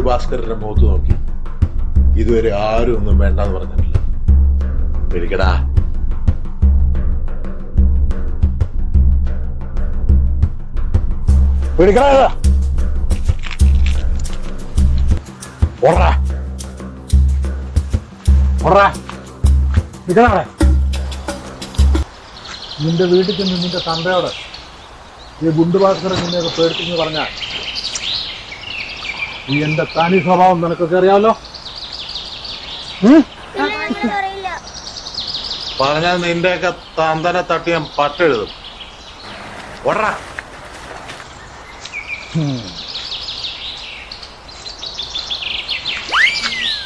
ഭാസ്കരന്റെ മുഖത്ത് നോക്കി. ഇതുവരെ ആരും ഒന്നും വേണ്ടെന്ന് പറഞ്ഞിട്ടില്ല. നിൽക്കണേ നിന്റെ വീട്ടിൽ നിന്ന് നിന്റെ തന്തയോട് ഈ ഗുണ്ടുഭാസ്കരൻ നിന്നെയൊക്കെ പേടിച്ചെന്ന് പറഞ്ഞാൽ ഈ എന്റെ തനി സ്വഭാവം നിനക്കൊക്കെ അറിയാമല്ലോ പറഞ്ഞാൽ നിന്റെയൊക്കെ തന്തനെ തട്ടി ഞാൻ പട്ടെഴുതും. ഓടാ.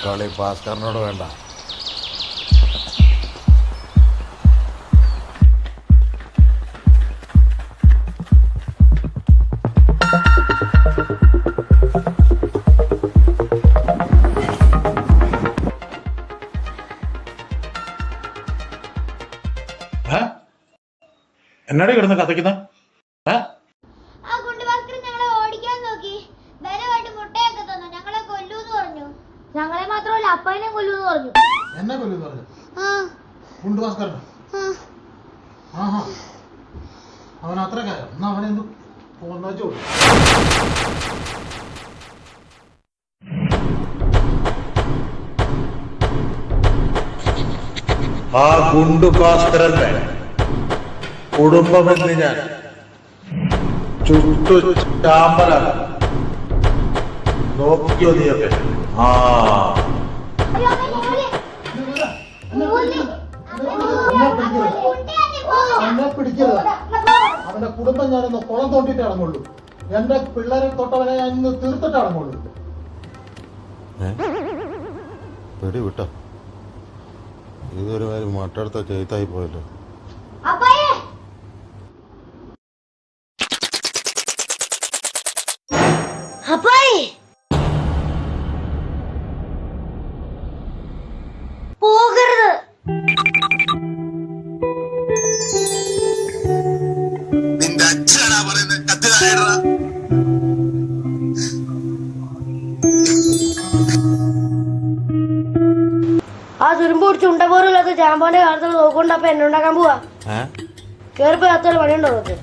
കളി ഭാസ്കരനോട് വേണ്ട. എന്നാടി കിടന്ന് കഥയ്ക്കുന്ന ഞങ്ങളെ മാത്രമല്ല അപ്പനെ കൊല്ലൂന്ന് പറഞ്ഞു. എന്നെ കൊല്ലുന്നു പറഞ്ഞു? ആ. ഗുണ്ടുഭാസ്കരൻ ആ. ആഹാ. അവൻ അത്ര കാര്യം എന്നാ അവനെന്ത് പോന്നു ആ ഗുണ്ടു ഭാസ്കരന്റെ കുടുംബമെന്ന് ഞാൻ. ചുട്ടു ചാമ്പല നോക്കിയോ നീയൊക്കെ? ആ. എന്നെ പിടിക്കരുത് അവന്റെ കുടുംബം ഞാനൊന്ന് കുളം തോണ്ടിട്ട് ഇറങ്ങുള്ളൂ എന്റെ പിള്ളേരെ തൊട്ടവനെ ഞാൻ ഇന്ന് തീർത്തിട്ട് ഇറങ്ങുള്ളൂ പേടി വിട്ടോ. ഇതൊരു കാര്യം മട്ടെടുത്ത ചെയ്ത്തായി പോയല്ലോ. അപ്പായേ പോകരുത്. നിന്റെ അച്ഛനാ പറയുന്നത് കത്തിലായടാ. ആ തുരുമ്പ് പിടിച്ച് ഉണ്ട പോലും ഇല്ലാത്ത ചാമ്പാന്റെ കാലത്തിൽ നോക്കൊണ്ട് അപ്പൊ എന്നെ ഉണ്ടാക്കാൻ പോവാ. കേറിപ്പോ അത്ര പണിയുണ്ടോ നോക്ക്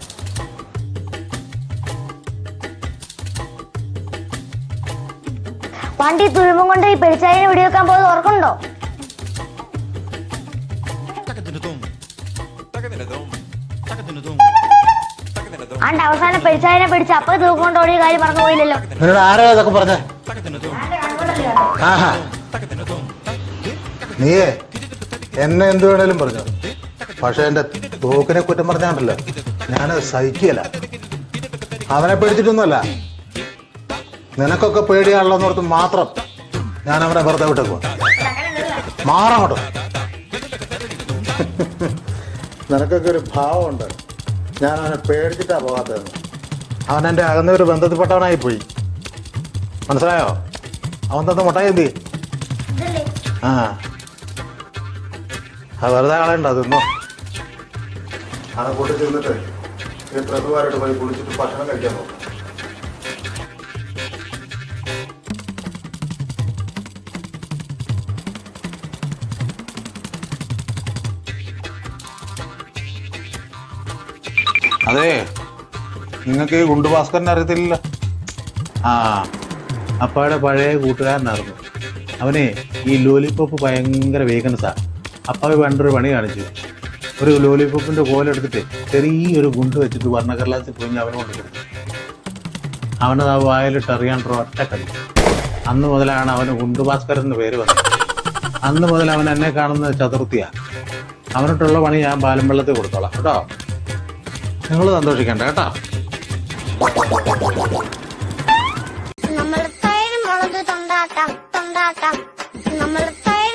വണ്ടി തുരുമ്പും കൊണ്ട് ഈ പെരിച്ചായിനെ വെടിവെക്കാൻ പോയത് ഓർക്കുന്നുണ്ടോ? ആണ്ട് അവസാനം പെരിച്ചായിനെ പിടിച്ച് അപ്പൊ തൂക്കൊണ്ട് ഓടിയ കാര്യം പറഞ്ഞു പോയില്ലല്ലോ നിന്നോട് ആരാ ഇതൊക്കെ പറഞ്ഞേ? ആഹാ നീയേ എന്നെ എന്ത് വേണേലും പറഞ്ഞു. പക്ഷെ എന്റെ തോക്കിനെ കുറ്റം പറഞ്ഞാണ്ടല്ലോ. ഞാനത് സഹിക്കല അവനെ പേടിച്ചിട്ടൊന്നുമല്ല. നിനക്കൊക്കെ പേടിയാണല്ലോ എന്നോർത്ത് മാത്രം ഞാൻ അവനെ വെറുതെ മാറാം മാറങ്ങോട്ടോ നിനക്കൊക്കെ ഒരു ഭാവമുണ്ട്. ഞാൻ അവനെ പേടിച്ചിട്ടാ പോകാത്തതെന്ന്. അവൻ എന്റെ അകന്ന ഒരു ബന്ധത്തിൽപ്പെട്ടവനായി പോയി. മനസ്സിലായോ? അവൻ തന്ന മുട്ടായി എന്തി? ആ. അത് വെറുതെ കളയണ്ട തിന്നോ. അവനെ കൂട്ടി ചെന്നിട്ട് ഈ പ്രഭുവാരായിട്ട് പോയി കുളിച്ചിട്ട് ഭക്ഷണം കഴിക്കാൻ നോക്കും. അതെ. നിങ്ങൾക്ക് ഈ ഗുണ്ടു ഭാസ്കരനെ അറിയത്തില്ല ആ. അപ്പാടെ പഴയ കൂട്ടുകാരനായിരുന്നു. അവനെ ഈ ലോലിപോപ്പ് ഭയങ്കര വേഗനസാ. അപ്പാവ് പണ്ടൊരു പണി കാണിച്ചു. ഒരു ലോലിപോപ്പിന്റെ കോലെടുത്തിട്ട് ചെറിയൊരു ഗുണ്ട് വെച്ചിട്ട് വർണക്കടലാസിൽ പോയി അവനെ കൊണ്ട് കൊടുത്തു അവനത് ആ വായിലിട്ട് ഒറ്റ ഒറ്റക്കടി അന്ന് മുതലാണ് അവന് ഗുണ്ടുഭാസ്കരൻ എന്ന് പേര് വന്നത്. അന്ന് മുതൽ അവൻ എന്നെ കാണുന്നത് ചതുർത്ഥിയാണ് അവനോട്ടുള്ള പണി ഞാൻ പാലം വെള്ളത്തിൽ കൊടുത്തോളാം. കേട്ടോ? നിങ്ങൾ സന്തോഷിക്കണ്ട കേട്ടോ. നമ്മൾ തൈര് മുളക് തൊണ്ടാട്ടം തൊണ്ടാട്ടം. നമ്മൾ